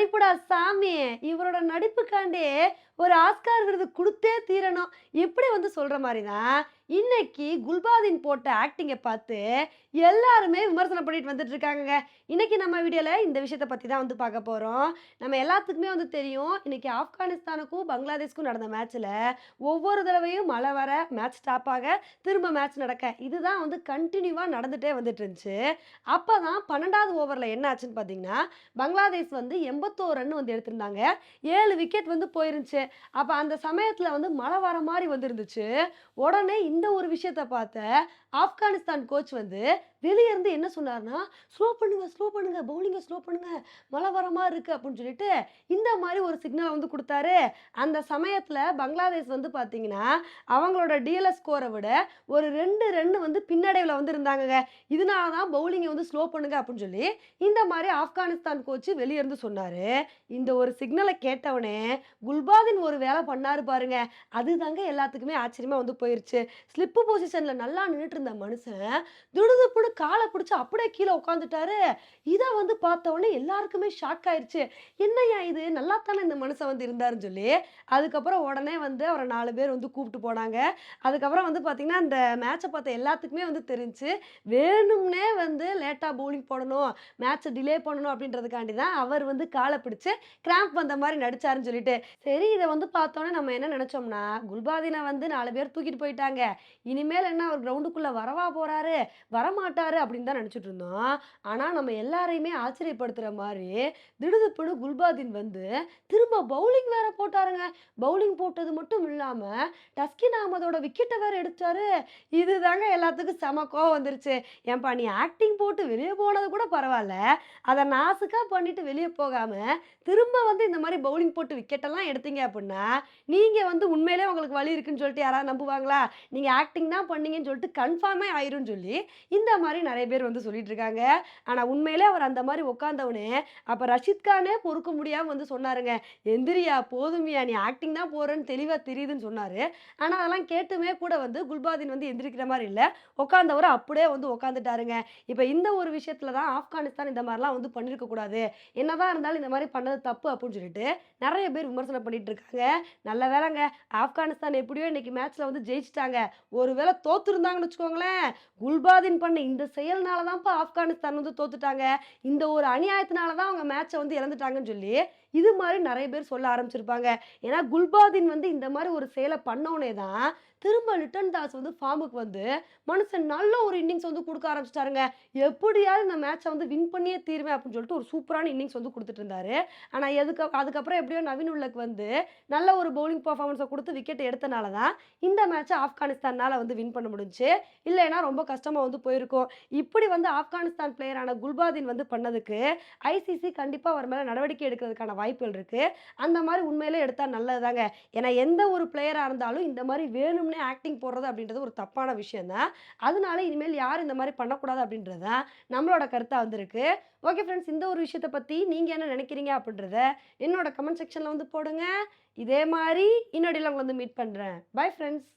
நடிப்புடா சாமி. இவரோட நடிப்புக்காண்டே ஒரு ஆஸ்கார் விருது கொடுத்தே தீரணும். இப்படி வந்து சொல்ற மாதிரி தான் இன்னைக்கு குல்பாதின் போட்ட ஆக்டிங்கை பார்த்து எல்லாருமே விமர்சனம் பண்ணிட்டு வந்துட்டு இருக்காங்க இன்னைக்கு நம்ம வீடியோவில் இந்த விஷயத்தை பற்றி தான் வந்து பார்க்க போகிறோம் நம்ம எல்லாத்துக்குமே வந்து தெரியும் இன்னைக்கு ஆப்கானிஸ்தானுக்கும் பங்களாதேஷ்க்கும் நடந்த மேட்ச்சில் ஒவ்வொரு தடவையும் மழை வர மேட்ச் ஸ்டாப் ஆக திரும்ப மேட்ச் நடக்க இதுதான் வந்து கண்டினியூவாக நடந்துகிட்டே வந்துட்டு இருந்துச்சு அப்போ தான் பன்னெண்டாவது ஓவரில் என்ன ஆச்சுன்னு பார்த்தீங்கன்னா பங்களாதேஷ் வந்து எண்பத்தோரு ரன் வந்து எடுத்திருந்தாங்க. ஏழு விக்கெட் வந்து போயிருந்துச்சு. அப்போ அந்த சமயத்தில் வந்து மழை வர மாதிரி வந்துருந்துச்சு. உடனே இந்த ஒரு விஷயத்த பார்த்த ஆப்கானிஸ்தான் கோச் வந்து வெளியே இருந்து என்ன சொன்னார்னா ஸ்லோ பண்ணுங்க ஸ்லோ பண்ணுங்க பவுலிங்கை ஸ்லோ பண்ணுங்க மழை வர மாதிரி இருக்கு அப்படின்னு சொல்லிட்டு இந்த மாதிரி ஒரு சிக்னல் வந்து கொடுத்தாரு. அந்த சமயத்தில் பங்களாதேஷ் வந்து பார்த்தீங்கன்னா அவங்களோட டிஎல்எஸ் ஸ்கோரை விட ஒரு ரெண்டு ரன் வந்து பின்னடைவில் வந்து இருந்தாங்க இதனால தான் பவுலிங்கை வந்து ஸ்லோ பண்ணுங்க அப்படின்னு சொல்லி இந்த மாதிரி ஆப்கானிஸ்தான் கோச் வெளியே இருந்து சொன்னார். இந்த ஒரு சிக்னலை கேட்டவனே குல்பாதின் ஒரு வேலை பண்ணாரு பாருங்க. அதுதாங்க எல்லாத்துக்குமே ஆச்சரியமா வந்து போயிருச்சு. ஸ்லிப்பு பொசிஷன்ல நல்லா நின்றுட்டு இருந்த மனுஷன் துடுதுப்புடு காலை பிடிச்சி அப்படியே கீழே உட்காந்துட்டாரு இதை வந்து பார்த்த உடனே எல்லாருக்குமே ஷாக் ஆயிடுச்சு என்னய்யா இது? நல்லா தானே இந்த மனுஷன் வந்து இருந்தாருன்னு சொல்லி அதுக்கப்புறம் உடனே வந்து அவரை நாலு பேர் வந்து கூப்பிட்டு போனாங்க. அதுக்கப்புறம் வந்து பார்த்தீங்கன்னா அந்த மேட்சை பார்த்த எல்லாத்துக்குமே வந்து தெரிஞ்சு வேணும்னே வந்து லேட்டாக பவுலிங் போடணும் மேட்சை டிலே பண்ணணும் அப்படின்றதுக்காண்டி தான் அவர் வந்து காலை பிடிச்சி கிராம்ப் வந்த மாதிரி நடிச்சாருன்னு சொல்லிட்டு. சரி இதை வந்து பார்த்தோன்னே நம்ம என்ன நினச்சோம்னா குல்பாதினை வந்து நாலு பேர் தூக்கிட்டு போயிட்டாங்க. இனிமேல் என்ன அவர் கிரவுண்டுக்குள்ளே வரவா போகிறாரு வரமாட்டாரு அப்படின்னு தான் நினச்சிட்டு இருந்தோம். ஆனால் நம்ம எல்லாரையுமே ஆச்சரியப்படுத்துகிற மாதிரி திடுதுப்புடு குல்பாதின் வந்து திரும்ப பவுலிங் வேற போட்டாருங்க. பவுலிங் போட்டது மட்டும் இல்லாமல் டஸ்கின் அகமதோட விக்கெட்டை வேறு எடுத்தாரு இதுதாங்க எல்லாத்துக்கும் செம கோவம் வந்துருச்சு. ஏன்பா நீ ஆக்டிங் போட்டு வெளியே போனது கூட பரவாயில்ல. அதை நாசுக்காக பண்ணிட்டு வெளியே போகாமல் திரும்ப வந்து இந்த மாதிரி பவுலிங் போட்டு விக்கெட்டெல்லாம் எடுத்தீங்க அப்படின்னா நீங்கள் வந்து உண்மையிலே உங்களுக்கு வழி இருக்குன்னு சொல்லிட்டு யாராவது நம்புவாங்களா? நீங்கள் ஆக்டிங் தான் பண்ணீங்கன்னு சொல்லிட்டு கன்ஃபார்மே ஆயிரும்னு சொல்லி இந்த மாதிரி நிறைய பேர் வந்து சொல்லிட்டு இருக்காங்க. ஆனால் உண்மையிலே அவர் அந்த மாதிரி உட்காந்தவனே அப்போ ரஷித் கானே பொறுக்க முடியாமல் வந்து சொன்னாருங்க. எந்திரியா போதுமியா நீ ஆக்டிங் தான் போகிறேன்னு தெளிவாக தெரியுதுன்னு சொன்னார். ஆனால் அதெல்லாம் கேட்டுமே கூட வந்து குல்பாதின் வந்து எந்திரிக்கிற மாதிரி இல்லை. உட்காந்தவர் அப்படியே வந்து உட்காந்துட்டாருங்க இப்போ இந்த ஒரு விஷயத்துல தான் ஆப்கானிஸ்தான் இந்த மாதிரிலாம் வந்து பண்ணியிருக்கக்கூடாது என்னதான் இருந்தாலும் இந்த மாதிரி பண்ணது தப்பு அப்படின்னு சொல்லிட்டு நிறைய பேர் விமர்சனம் பண்ணிட்டு இருக்காங்க. நல்ல வேலைங்க. ஆப்கானிஸ்தான் எப்படியோ இன்னைக்கு மேட்ச்ல வந்து ஜெயிச்சிட்டாங்க. ஒருவேளை தோத்துருந்தாங்கன்னு வச்சுக்கோங்களேன். குல்பாதின் பண்ண இந்த செயல்னால தான்ப்பா ஆப்கானிஸ்தான் வந்து தோத்துட்டாங்க. இந்த ஒரு அநியாயத்தினால தான் அவங்க மேட்சை வந்து இழந்துட்டாங்கன்னு சொல்லி இது மாதிரி நிறைய பேர் சொல்ல ஆரம்பிச்சிருப்பாங்க. ஏன்னா குல்பாதின் வந்து இந்த மாதிரி ஒரு செயலை பண்ணோன்னே தான் திரும்ப லிட்டன் தாஸ் வந்து ஃபார்முக்கு வந்து மனுஷன் நல்ல ஒரு இன்னிங்ஸ் வந்து கொடுக்க ஆரம்பிச்சிட்டாருங்க. எப்படியாவது இந்த மேட்ச்சை வந்து வின் பண்ணியே தீர்வேன் அப்படின்னு சொல்லிட்டு ஒரு சூப்பரான இன்னிங்ஸ் வந்து கொடுத்துட்டு இருந்தாரு. ஆனால் எதுக்கு அதுக்கப்புறம் எப்படியோ நவீன் உள்ளக்கு வந்து நல்ல ஒரு பவுலிங் பர்ஃபார்மன்ஸை கொடுத்து விக்கெட் எடுத்தனால தான் இந்த மேட்ச்சை ஆப்கானிஸ்தானால் வந்து வின் பண்ண முடிஞ்சு. இல்லைன்னா ரொம்ப கஷ்டமாக வந்து போயிருக்கும். இப்படி வந்து ஆப்கானிஸ்தான் பிளேயரான குல்பாதீன் வந்து பண்ணதுக்கு ஐசிசி கண்டிப்பாக அவர் மேலே நடவடிக்கை எடுக்கிறதுக்கான வாய்ப்புகள் இருக்குது அந்த மாதிரி உண்மையிலே எடுத்தால் நல்லதுதாங்க. ஏன்னா எந்த ஒரு பிளேயராக இருந்தாலும் இந்த மாதிரி வேணும்னே ஆக்டிங் போடுறது அப்படின்றது ஒரு தப்பான விஷயம் தான் அதனால இனிமேல் யார் இந்த மாதிரி பண்ணக்கூடாது அப்படின்றது தான் நம்மளோட கருத்தாக வந்திருக்கு. ஓகே ஃப்ரெண்ட்ஸ் இந்த ஒரு விஷயத்தை பற்றி நீங்கள் என்ன நினைக்கிறீங்க அப்படின்றத என்னோட கமெண்ட் செக்ஷனில் வந்து போடுங்க. இதே மாதிரி இன்னொடியில் உங்களை வந்து மீட் பண்ணுறேன் பை ஃப்ரெண்ட்ஸ்